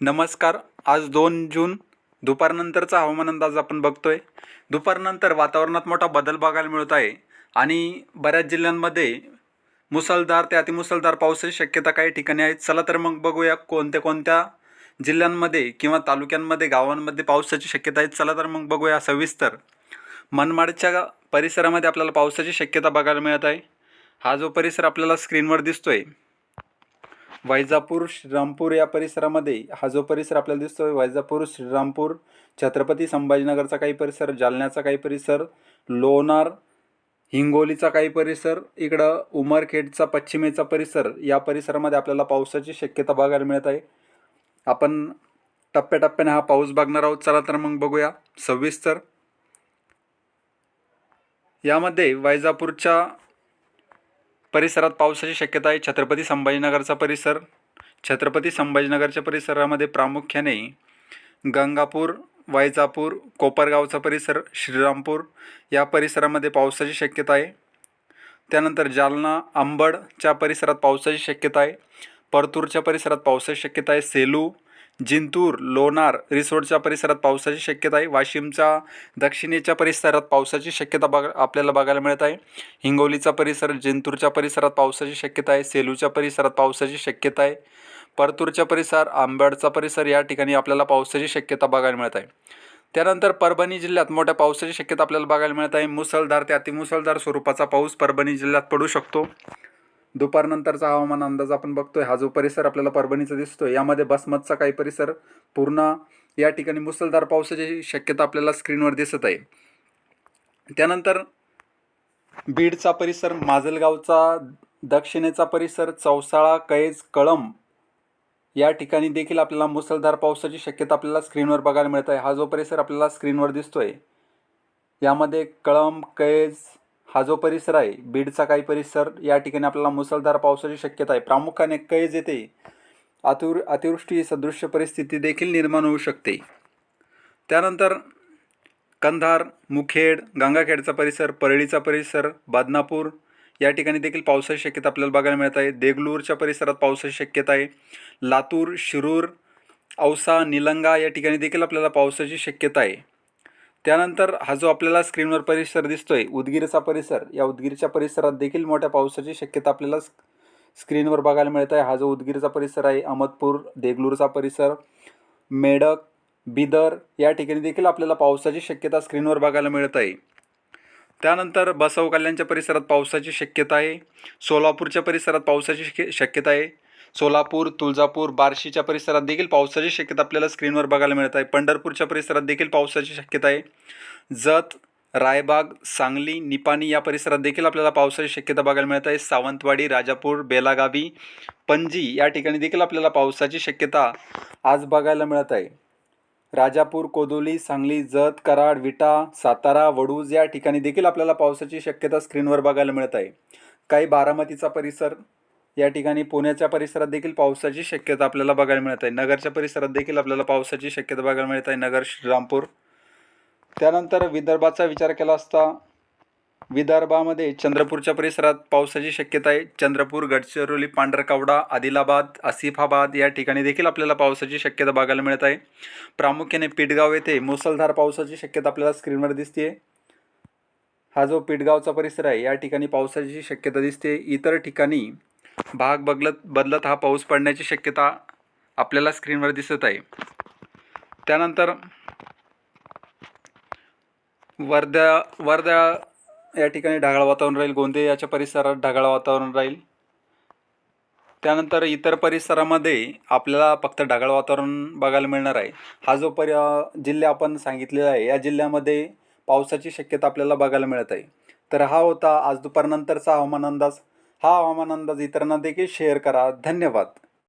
नमस्कार. आज दोन जून दुपारनंतरचा हवामान अंदाज आपण बघतोय. दुपारनंतर वातावरणात मोठा बदल बघायला मिळत आहे आणि बऱ्याच जिल्ह्यांमध्ये मुसळधार ते अतिमुसळधार पावसाची शक्यता काही ठिकाणी आहेत. चला तर मग बघूया कोणत्या कोणत्या जिल्ह्यांमध्ये किंवा तालुक्यांमध्ये गावांमध्ये पावसाची शक्यता आहे. चला तर मग बघूया सविस्तर. मनमाडच्या परिसरामध्ये आपल्याला पावसाची शक्यता बघायला मिळत आहे. हा जो परिसर आपल्याला स्क्रीनवर दिसतो आहे वैजापूर श्रीरामपूर या परिसरामध्ये हा जो परिसर आपल्याला दिसतोय वैजापूर श्रीरामपूर छत्रपती संभाजीनगरचा काही परिसर जालन्याचा काही परिसर लोणार हिंगोलीचा काही परिसर इकडं उमरखेडचा पश्चिमेचा परिसर या परिसरामध्ये आपल्याला पावसाची शक्यता बघायला मिळत आहे. आपण टप्प्याटप्प्याने हा पाऊस बघणार आहोत. चला तर मग बघूया. सविस्तर यामध्ये वैजापूरच्या परिसरात पावसाची शक्यता आहे. छत्रपती संभाजीनगरचा परिसर. छत्रपती संभाजीनगरच्या परिसरामध्ये प्रामुख्याने गंगापूर वैजापूर कोपरगावचा परिसर श्रीरामपूर या परिसरामध्ये पावसाची शक्यता आहे. त्यानंतर जालना अंबडच्या परिसरात पावसाची शक्यता आहे. परतूरच्या परिसरात पावसाची शक्यता आहे. सेलू जिंतूर लोणार रिसोडच्या परिसरात पावसाची शक्यता आहे. वाशिमच्या दक्षिणेच्या परिसरात पावसाची शक्यता बघ आपल्याला बघायला मिळत आहे. हिंगोलीचा परिसर जिंतूरच्या परिसरात पावसाची शक्यता आहे. सेलूच्या परिसरात पावसाची शक्यता आहे. परतूरच्या परिसर आंबेडचा परिसर या ठिकाणी आपल्याला पावसाची शक्यता बघायला मिळत आहे. त्यानंतर परभणी जिल्ह्यात मोठ्या पावसाची शक्यता आपल्याला बघायला मिळत आहे. मुसळधार ते अतिमुसळधार स्वरूपाचा पाऊस परभणी जिल्ह्यात पडू शकतो. दुपारनंतरचा हवामान अंदाज आपण बघतोय. हा जो परिसर आपल्याला परभणीचा दिसतोय यामध्ये बसमतचा काही परिसर पूर्ण या ठिकाणी मुसळधार पावसाची शक्यता आपल्याला स्क्रीनवर दिसत आहे. त्यानंतर बीडचा परिसर माजलगावचा दक्षिणेचा परिसर चौसाळा कैज कळंब या ठिकाणी देखील आपल्याला मुसळधार पावसाची शक्यता आपल्याला स्क्रीनवर बघायला मिळत आहे. हा जो परिसर आपल्याला स्क्रीनवर दिसतोय यामध्ये कळंब कैज हा जो परिसर आहे बीडचा काही परिसर या ठिकाणी आपल्याला मुसळधार पावसाची शक्यता आहे. प्रामुख्याने कैज येते. अतिवृ अतिवृष्टी सदृश्य परिस्थिती देखील निर्माण होऊ शकते. त्यानंतर कंधार मुखेड गंगाखेडचा परिसर परळीचा परिसर बादनापूर या ठिकाणी देखील पावसाची शक्यता आपल्याला बघायला मिळत आहे. देगलूरच्या परिसरात पावसाची शक्यता आहे. लातूर शिरूर औसा निलंगा या ठिकाणी देखील आपल्याला पावसाची शक्यता आहे. त्यानंतर हा जो आपल्याला स्क्रीनवर परिसर दिसतोय उदगीरचा परिसर या उदगीरच्या परिसरात देखील मोठ्या पावसाची शक्यता आपल्याला स्क्रीनवर बघायला मिळत आहे हा जो उदगीरचा परिसर आहे अहमदपूर देगलूरचा परिसर मेडक बिदर या ठिकाणी देखील आपल्याला पावसाची शक्यता स्क्रीनवर बघायला मिळत आहे त्यानंतर बसव कल्याणच्या परिसरात पावसाची शक्यता आहे. सोलापूरच्या परिसरात पावसाची शक्य शक्यता आहे. सोलापूर तुळजापूर बार्शीच्या परिसरात देखील पावसाची शक्यता आपल्याला स्क्रीनवर बघायला मिळत आहे. पंढरपूरच्या परिसरात देखील पावसाची शक्यता आहे. जत रायबाग सांगली निपाणी या परिसरात देखील आपल्याला पावसाची शक्यता बघायला मिळत आहे. सावंतवाडी राजापूर बेलागावी पणजी या ठिकाणी देखील आपल्याला पावसाची शक्यता आज बघायला मिळत आहे. राजापूर कोदोली सांगली जत कराड विटा सातारा वडूज या ठिकाणी देखील आपल्याला पावसाची शक्यता स्क्रीनवर बघायला मिळत आहे. काही बारामतीचा परिसर या ठिकाणी पुण्याच्या परिसरात देखील पावसाची शक्यता आपल्याला बघायला मिळत आहे. नगरच्या परिसरात देखील आपल्याला पावसाची शक्यता बघायला मिळत आहे. नगर श्रीरामपूर त्यानंतर विदर्भाचा विचार केला असता विदर्भामध्ये चंद्रपूरच्या परिसरात पावसाची शक्यता आहे. चंद्रपूर गडचिरोली पांढरकवडा आदिलाबाद आसिफाबाद या ठिकाणी देखील आपल्याला पावसाची शक्यता बघायला मिळत आहे. प्रामुख्याने पिटगाव येथे मुसळधार पावसाची शक्यता आपल्याला स्क्रीनवर दिसते हा जो पिटगावचा परिसर आहे या ठिकाणी पावसाची शक्यता दिसते इतर ठिकाणी भाग बदलत बदलत हा पाऊस पडण्याची शक्यता आपल्याला स्क्रीनवर दिसत आहे. त्यानंतर वर्ध्या वर्ध्या या ठिकाणी ढगाळ वातावरण राहील गोंदियाच्या परिसरात ढगाळ वातावरण राहील. त्यानंतर इतर परिसरामध्ये आपल्याला फक्त ढगाळ वातावरण बघायला मिळणार आहे. हा जो परि जिल्हा आपण सांगितलेला आहे या जिल्ह्यामध्ये पावसाची शक्यता आपल्याला बघायला मिळत आहे. तर हा होता आज दुपारनंतरचा हवामान अंदाज. हा हवामान अंदाज इतरांना देखील शेअर करा. धन्यवाद.